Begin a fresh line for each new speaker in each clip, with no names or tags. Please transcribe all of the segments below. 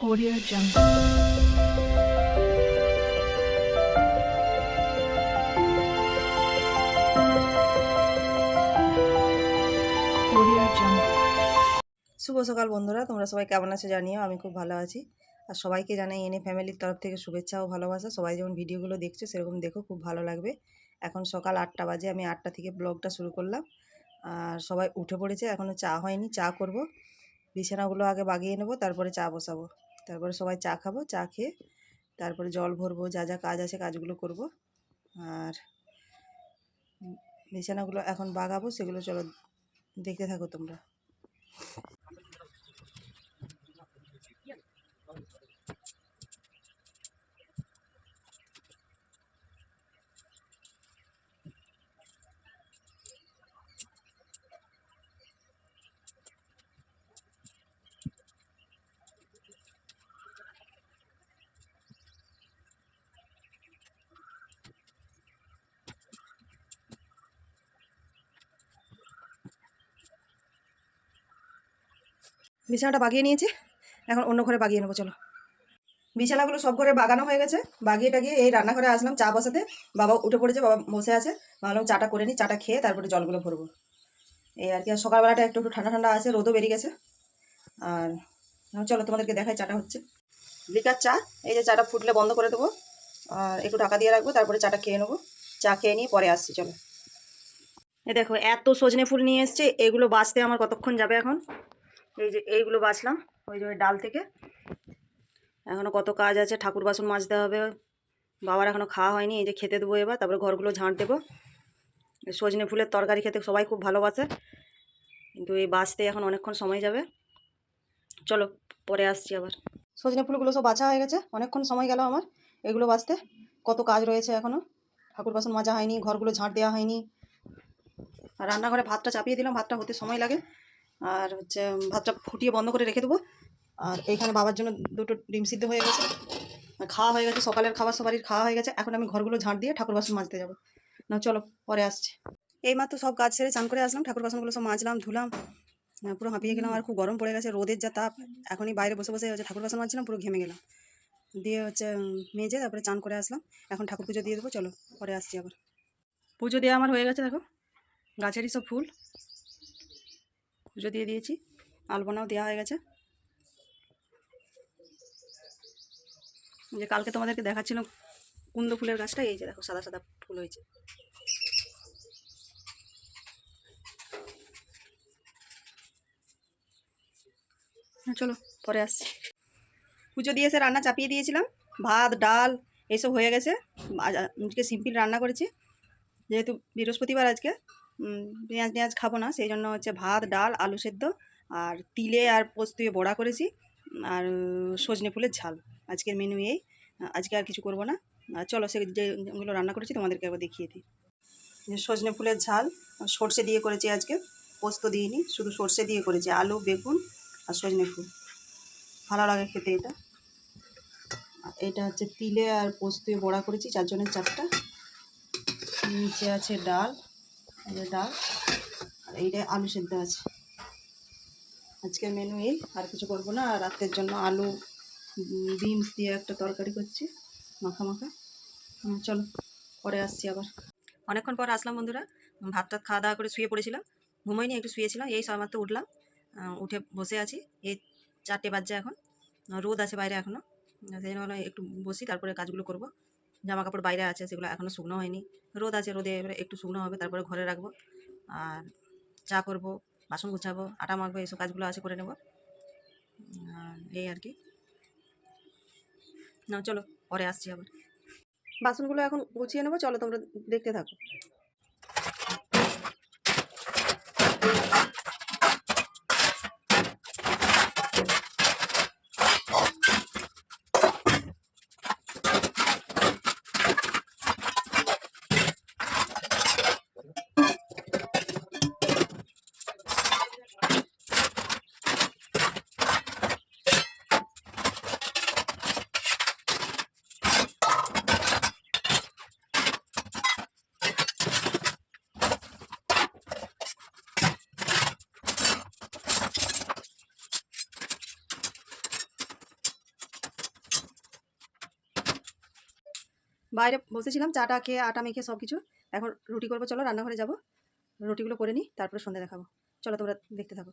Audio Jungle.
শুভ সকাল বন্ধুরা, তোমরা সবাই কেমন আছো জানিও, আমি খুব ভালো আছি। আর সবাইকে জানাই এনে ফ্যামিলির তরফ থেকে শুভেচ্ছা ও ভালোবাসা। সবাই যেমন ভিডিওগুলো দেখছ, সেরকম দেখো, খুব ভালো লাগবে। এখন সকাল আটটা বাজে, আমি আটটা থেকে ব্লগটা শুরু করলাম। আর সবাই উঠে পড়েছে এখনও চা হয়নি, চা করব। বিছানাগুলো আগে বাগিয়ে নেব, তারপরে চা বসাবো। তারপরে সবাই চা খাব, চা খেয়ে তারপরে জল ভরবো, যা যা কাজ আছে কাজগুলো করব। আর বিছানাগুলো এখন বাগাবো, সেগুলো চলো দেখতে থাকো তোমরা। বিছানাটা বাগিয়ে নিয়েছি। এখন অন্য ঘরে বাগিয়ে নেব, চলো। বিছানাগুলো সব ঘরে বাগানো হয়ে গেছে। বাগিয়ে টাগিয়ে এই রান্নাঘরে আসলাম, চা বসাতে। বাবা উঠে পড়েছে, বাবা বসে আছে। ভাবলাম চাটা করে নিই চাটা খেয়ে তারপরে জলগুলো ভরবো। এই আর কি, আর সকালবেলাটা একটু একটু ঠান্ডা ঠান্ডা আছে, রোদও বেরিয়ে গেছে। আর চলো, তোমাদেরকে দেখাই চাটা হচ্ছে। লিকার চা, এই যে চাটা ফুটলে বন্ধ করে দেবো। আর একটু ঢাকা দিয়ে রাখব, তারপরে চাটা খেয়ে নেব। চা খেয়ে নিয়ে পরে আসছি, চলো। এ দেখো, এত সজনে ফুল নিয়ে এসছে, এগুলো বাঁচতে আমার কতক্ষণ যাবে এখন? এই যে এইগুলো বাছলাম, ওই যে ডাল থেকে। এখনও কত কাজ আছে, ঠাকুর বাসন মাজতে হবে। বাবার এখনও খাওয়া হয়নি, এই যে খেতে দেবো এবার, তারপরে ঘরগুলো ঝাঁট দেবো। সজনে ফুলের তরকারি খেতে সবাই খুব ভালোবাসে, কিন্তু এই বাঁচতে এখন অনেকক্ষণ সময় যাবে। চলো, পরে আসছি আবার। সজনে ফুলগুলো সব বাছা হয়ে গেছে, অনেকক্ষণ সময় গেল আমার এগুলো বাঁচতে কত কাজ রয়েছে এখনও ঠাকুর বাসন মাজা হয়নি, ঘরগুলো ঝাঁট দেওয়া হয়নি। আর রান্নাঘরে ভাতটা চাপিয়ে দিলাম, ভাতটা হতে সময় লাগে। আর হচ্ছে ভাতটা ফুটিয়ে বন্ধ করে রেখে দেবো। আর এইখানে বাবার জন্য দুটো ডিম সিদ্ধ হয়ে গেছে। খাওয়া হয়ে গেছে, সকালের খাবার সবারই খাওয়া হয়ে গেছে। এখন আমি ঘরগুলো ঝাঁট দিয়ে ঠাকুর বাসন মাজতে যাব। না চলো, পরে আসছি। এইমাত্র সব কাজ সেরে চান করে আসলাম, ঠাকুর বাসনগুলো সব মাজলাম, ধুলাম। পুরো হাঁপিয়ে গেলাম, আর খুব গরম পড়ে গেছে, রোদের যা তাপ। এখনই বাইরে বসে বসে হচ্ছে ঠাকুর বাসন মাজছিলাম, পুরো ঘেমে গেলাম। দিয়ে হচ্ছে মেজে তারপরে চান করে আসলাম। এখন ঠাকুর পুজো দিয়ে দেবো, চলো, পরে আসছি আবার। পুজো দেওয়া আমার হয়ে গেছে, দেখো। গাছেরই সব ফুল। পুজো দিয়ে দিয়েছি। আলপনাও দেওয়া হয়ে গেছে। যে কালকে তোমাদেরকে দেখাচ্ছিল কুন্দ ফুলের গাছটা এই যে দেখো সাদা সাদা ফুল হয়েছে। হ্যাঁ, চলো পরে আসছি। পুজো দিয়ে এসে রান্না চাপিয়ে দিয়েছিলাম। ভাত ডাল এইসব হয়ে গেছে। আজ আজকে সিম্পল রান্না করেছি। যেহেতু বৃহস্পতিবার আজকে পেঁয়াজ পেঁয়াজ খাব না, সেই জন্য হচ্ছে ভাত, ডাল, আলু সেদ্ধ আর তিলে আর পোস্ত বড়া করেছি আর সজনে ফুলের ঝাল। আজকের মেনু এই। আজকে আর কিছু করব না। আর চলো সে যেগুলো রান্না করেছি তোমাদেরকে একবার দেখিয়ে দিই। সজনে ফুলের ঝাল, সর্ষে দিয়ে করেছি আজকে। পোস্ত দিইনি, শুধু সর্ষে দিয়ে করেছি, আলু, বেগুন আর সজনে ফুল। ভালো লাগে খেতে এটা। এটা হচ্ছে তিলে আর পোস্ত বড়া করেছি, চারজনের চারটা। নিচে আছে ডাল এই ডাল, আর এইটা আলু সেদ্ধ আছে। আজকের মেনু এই, আর কিছু করব না, আর রাতের জন্য আলু বিনস দিয়ে একটা তরকারি করছি, মাখা মাখা। চলো, পরে আসছি আবার। অনেকক্ষণ পর আসলাম বন্ধুরা ভাত টাত খাওয়া দাওয়া করে শুয়ে পড়েছিলাম, ঘুমোইনি, একটু শুয়েছিলাম, এই সব মাত্র উঠলাম উঠে বসে আছি, এই চারটে বাজছে এখন, রোদ আছে বাইরে এখনও সেই জন্য একটু বসি, তারপরে কাজগুলো করব। জামা কাপড় বাইরে আছে, সেগুলো এখনও শুকনো হয়নি। রোদ আছে, রোদে এবারে একটু শুকনো হবে, তারপরে ঘরে রাখব। আর চা করব, বাসন গুছাবো, আটা মাখবো, এইসব কাজগুলো আছে, করে নেব। এই আর কি। না চলো, পরে আসছি আবার। বাসনগুলো এখন গুছিয়ে নেব, চলো তোমরা দেখতে থাকো। বাইরে বসেছিলাম, চাটা খেয়ে, আটা মেখে সব কিছু এখন রুটি করব, চলো রান্নাঘরে যাব। রুটিগুলো করে নিই, তারপরে সন্ধে দেখাবো। চলো তোমরা দেখতে থাকো।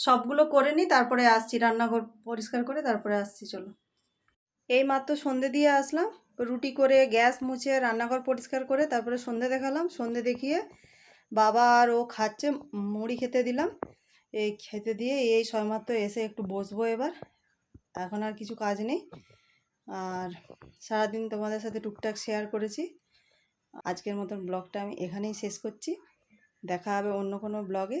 সবগুলো করে নিই তারপরে আসছি, রান্নাঘর পরিষ্কার করে তারপরে আসছি, চলো। এই মাত্র সন্ধে দিয়ে আসলাম, রুটি করে গ্যাস মুছে রান্নাঘর পরিষ্কার করে তারপরে সন্ধে দেখালাম, সন্ধে দেখিয়ে বাবা আর ও খাচ্ছে, মুড়ি খেতে দিলাম। এই খেতে দিয়ে এই সবেমাত্র এসে একটু বসবো এবার, এখন আর কিছু কাজ নেই। আর সারাদিন তোমাদের সাথে টুকটাক শেয়ার করেছি। আজকের মতন ব্লগটা আমি এখানেই শেষ করছি। দেখা হবে অন্য কোনো ব্লগে।